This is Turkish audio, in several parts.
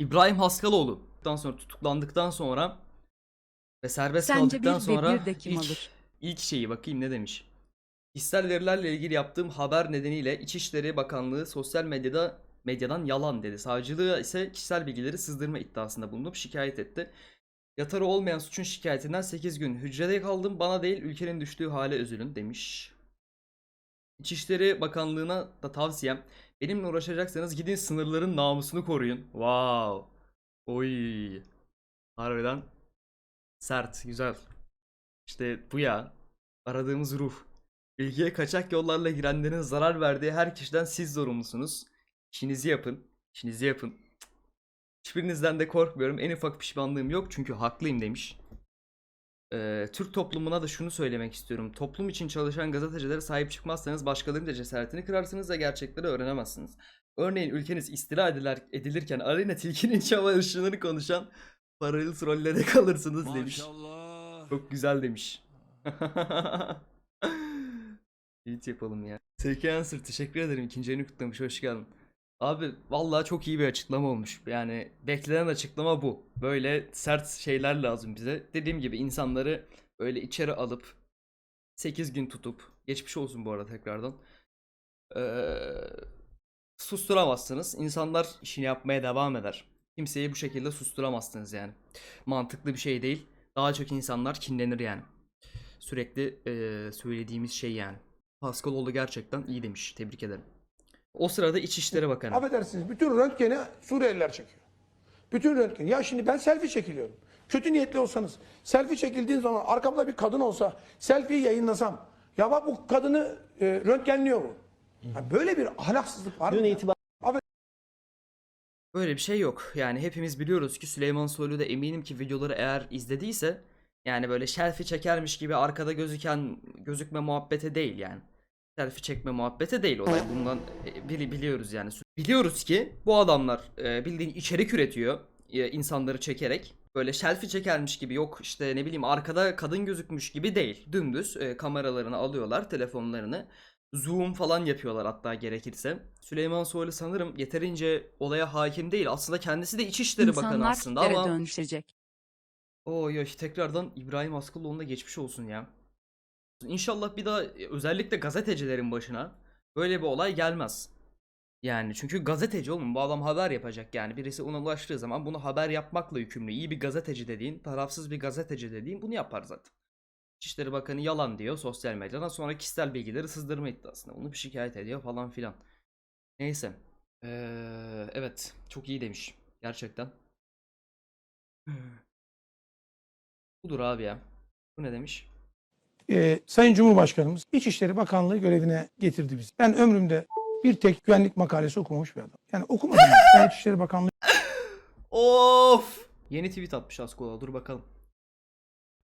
İbrahim Haskaloğlu daha sonra tutuklandıktan sonra ve serbest Sence kaldıktan bir sonra ve bir de kim ilk, alır? ilk şeyi bakayım ne demiş. Kişisel verilerle ilgili yaptığım haber nedeniyle İçişleri Bakanlığı sosyal medyada medyadan yalan dedi. Savcılığa ise kişisel bilgileri sızdırma iddiasında bulunup şikayet etti. Yatarı olmayan suçun şikayetinden 8 gün hücrede kaldım. Bana değil ülkenin düştüğü hale üzülün demiş. İçişleri Bakanlığı'na da tavsiyem benimle uğraşacaksanız gidin sınırların namusunu koruyun. Wow. Oy. Harbiden sert, güzel. İşte bu ya. Aradığımız ruh. Bilgiye kaçak yollarla girenlerin zarar verdiği her kişiden siz sorumlusunuz. İşinizi yapın. İşinizi yapın. Hiçbirinizden de korkmuyorum. En ufak pişmanlığım yok çünkü haklıyım demiş. Ee, Türk toplumuna da şunu söylemek istiyorum. Toplum için çalışan gazetecilere sahip çıkmazsanız başkalarının da cesaretini kırarsınız ve gerçekleri öğrenemezsiniz. Örneğin ülkeniz istila ediler, edilirken Aleyna Tilki'nin çaba ışığını konuşan paralı trollere kalırsınız demiş. Maşallah. Çok güzel demiş. Tweet yapalım ya. Seki Answer teşekkür ederim. İkinci ayını kutlamış. Hoş geldin. Abi vallahi çok iyi bir açıklama olmuş. Yani beklenen açıklama bu. Böyle sert şeyler lazım bize. Dediğim gibi insanları böyle içeri alıp 8 gün tutup geçmiş olsun bu arada tekrardan. Ee, susturamazsınız. İnsanlar işini yapmaya devam eder. Kimseyi bu şekilde susturamazsınız yani. Mantıklı bir şey değil. Daha çok insanlar kinlenir yani. Sürekli eee, söylediğimiz şey yani. Paskaloğlu gerçekten iyi demiş. Tebrik ederim. O sırada İçişleri Bakanı. Affedersiniz bütün röntgeni Suriyeliler çekiyor. Bütün röntgen. Ya şimdi ben selfie çekiliyorum. Kötü niyetli olsanız. Selfie çekildiğin zaman arkamda bir kadın olsa selfie'yi yayınlasam. Ya bak bu kadını e, röntgenliyor mu? Ya böyle bir ahlaksızlık var mı? ya? Böyle bir şey yok. Yani hepimiz biliyoruz ki Süleyman Soylu da eminim ki videoları eğer izlediyse yani böyle selfie çekermiş gibi arkada gözüken gözükme muhabbeti değil yani. Selfie çekme muhabbeti değil olay. Bundan e, bili- biliyoruz yani. Biliyoruz ki bu adamlar e, bildiğin içerik üretiyor e, insanları çekerek. Böyle selfie çekermiş gibi yok işte ne bileyim arkada kadın gözükmüş gibi değil. Dümdüz kameralarını alıyorlar telefonlarını. Zoom falan yapıyorlar hatta gerekirse. Süleyman Soylu sanırım yeterince olaya hakim değil. Aslında kendisi de İçişleri Bakanı İnsanlar aslında Türklere ama... dönüşecek. Oy oy tekrardan İbrahim Askılıoğlu'na geçmiş olsun ya. İnşallah bir daha e, özellikle gazetecilerin başına böyle bir olay gelmez. Yani çünkü gazeteci oğlum bu adam haber yapacak yani birisi ona ulaştığı zaman bunu haber yapmakla yükümlü. İyi bir gazeteci dediğin, tarafsız bir gazeteci dediğin bunu yapar zaten. İçişleri Bakanı yalan diyor sosyal medyadan sonra kişisel bilgileri sızdırma iddiasında. Bunu bir şikayet ediyor falan filan. Neyse. Ee, evet çok iyi demiş gerçekten. Budur abi ya. Bu ne demiş? Ee, Sayın Cumhurbaşkanımız İçişleri Bakanlığı görevine getirdi bizi. Ben ömrümde bir tek güvenlik makalesi okumamış bir adam. Yani okumadım. ben İçişleri Bakanlığı Of! Yeni tweet atmış Askola. Dur bakalım.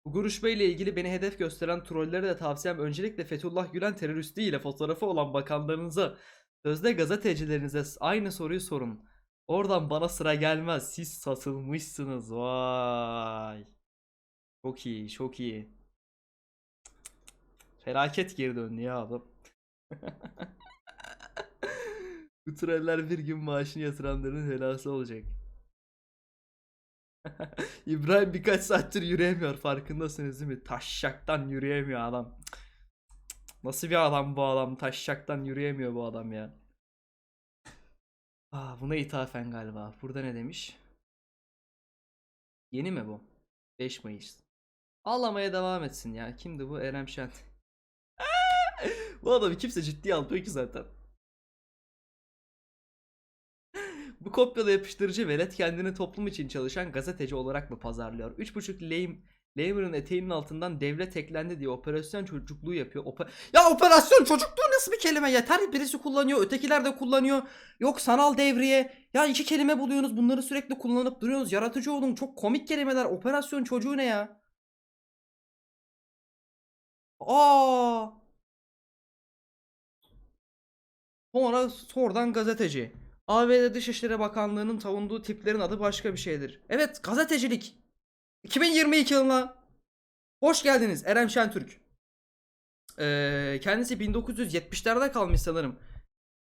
Bu görüşme ile ilgili beni hedef gösteren trollere de tavsiyem öncelikle Fethullah Gülen teröristiyle fotoğrafı olan bakanlarınıza sözde gazetecilerinize aynı soruyu sorun. Oradan bana sıra gelmez. Siz satılmışsınız. Vay. Çok iyi, çok iyi. Felaket geri döndü ya adam. Bu bir gün maaşını yatıranların helası olacak. İbrahim birkaç saattir yürüyemiyor farkındasınız değil mi? Taşşaktan yürüyemiyor adam. Nasıl bir adam bu adam? Taşşaktan yürüyemiyor bu adam ya. Aa, buna ithafen galiba. Burada ne demiş? Yeni mi bu? 5 Mayıs. Ağlamaya devam etsin ya. Kimdi bu? Erem Şen. Bu adamı kimse ciddiye almıyor ki zaten. Bu kopyala yapıştırıcı velet kendini toplum için çalışan gazeteci olarak mı pazarlıyor? 3.5 lame Lamer'ın eteğinin altından devlet eklendi diye operasyon çocukluğu yapıyor. Ope- ya operasyon çocukluğu nasıl bir kelime? Yeter birisi kullanıyor, ötekiler de kullanıyor. Yok sanal devriye. Ya iki kelime buluyorsunuz, bunları sürekli kullanıp duruyorsunuz. Yaratıcı olun. Çok komik kelimeler. Operasyon çocuğu ne ya? Aa! Sonra sonradan gazeteci. ABD Dışişleri Bakanlığı'nın savunduğu tiplerin adı başka bir şeydir. Evet gazetecilik. 2022 yılına hoş geldiniz Eren Şentürk. Ee, kendisi 1970'lerde kalmış sanırım.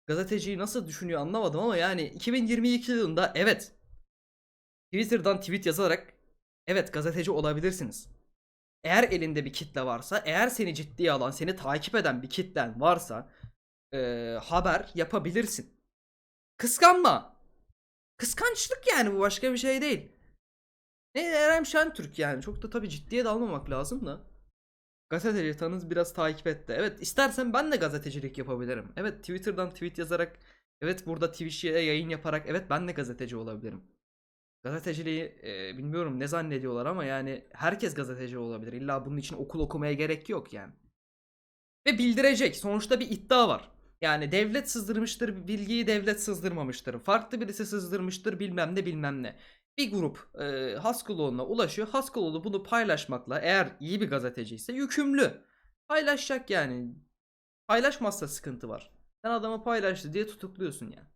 Gazeteciyi nasıl düşünüyor anlamadım ama yani 2022 yılında evet Twitter'dan tweet yazarak evet gazeteci olabilirsiniz. Eğer elinde bir kitle varsa, eğer seni ciddiye alan, seni takip eden bir kitlen varsa eee, haber yapabilirsin. Kıskanma. Kıskançlık yani bu başka bir şey değil. Ne Eren Şentürk yani çok da tabii ciddiye de almamak lazım da. Gazeteci tanız biraz takip etti. Evet istersen ben de gazetecilik yapabilirim. Evet Twitter'dan tweet yazarak, evet burada Twitch'e yayın yaparak evet ben de gazeteci olabilirim. Gazeteciliği e, bilmiyorum ne zannediyorlar ama yani herkes gazeteci olabilir. İlla bunun için okul okumaya gerek yok yani. Ve bildirecek. Sonuçta bir iddia var. Yani devlet sızdırmıştır, bilgiyi devlet sızdırmamıştır. Farklı birisi sızdırmıştır bilmem ne bilmem ne. Bir grup e, Haskell'una ulaşıyor. Haskell bunu paylaşmakla eğer iyi bir gazeteci ise yükümlü. Paylaşacak yani. Paylaşmazsa sıkıntı var. Sen adamı paylaştı diye tutukluyorsun yani.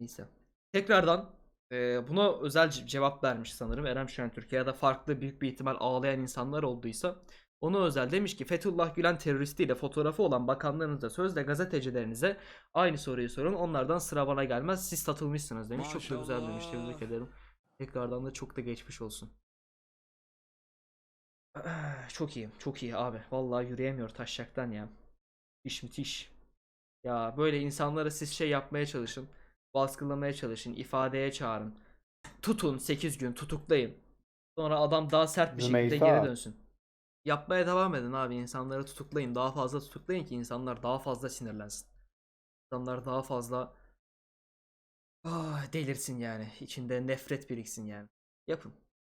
Neyse. Tekrardan e, buna özel ce- cevap vermiş sanırım Erem Şentürk ya da farklı büyük bir ihtimal ağlayan insanlar olduysa ona özel demiş ki Fethullah Gülen teröristiyle fotoğrafı olan bakanlarınıza sözde gazetecilerinize aynı soruyu sorun. Onlardan sıra bana gelmez. Siz satılmışsınız demiş. Çok da güzel demiş. Tebrik Maşallah. ederim. Tekrardan da çok da geçmiş olsun. Çok iyi çok iyi abi. Vallahi yürüyemiyor taşacaktan ya. İş müthiş. Ya böyle insanlara siz şey yapmaya çalışın baskılamaya çalışın ifadeye çağırın. Tutun 8 gün tutuklayın. Sonra adam daha sert bir şekilde geri dönsün Yapmaya devam edin abi. insanları tutuklayın. Daha fazla tutuklayın ki insanlar daha fazla sinirlensin. İnsanlar daha fazla ah, delirsin yani. İçinde nefret biriksin yani. Yapın.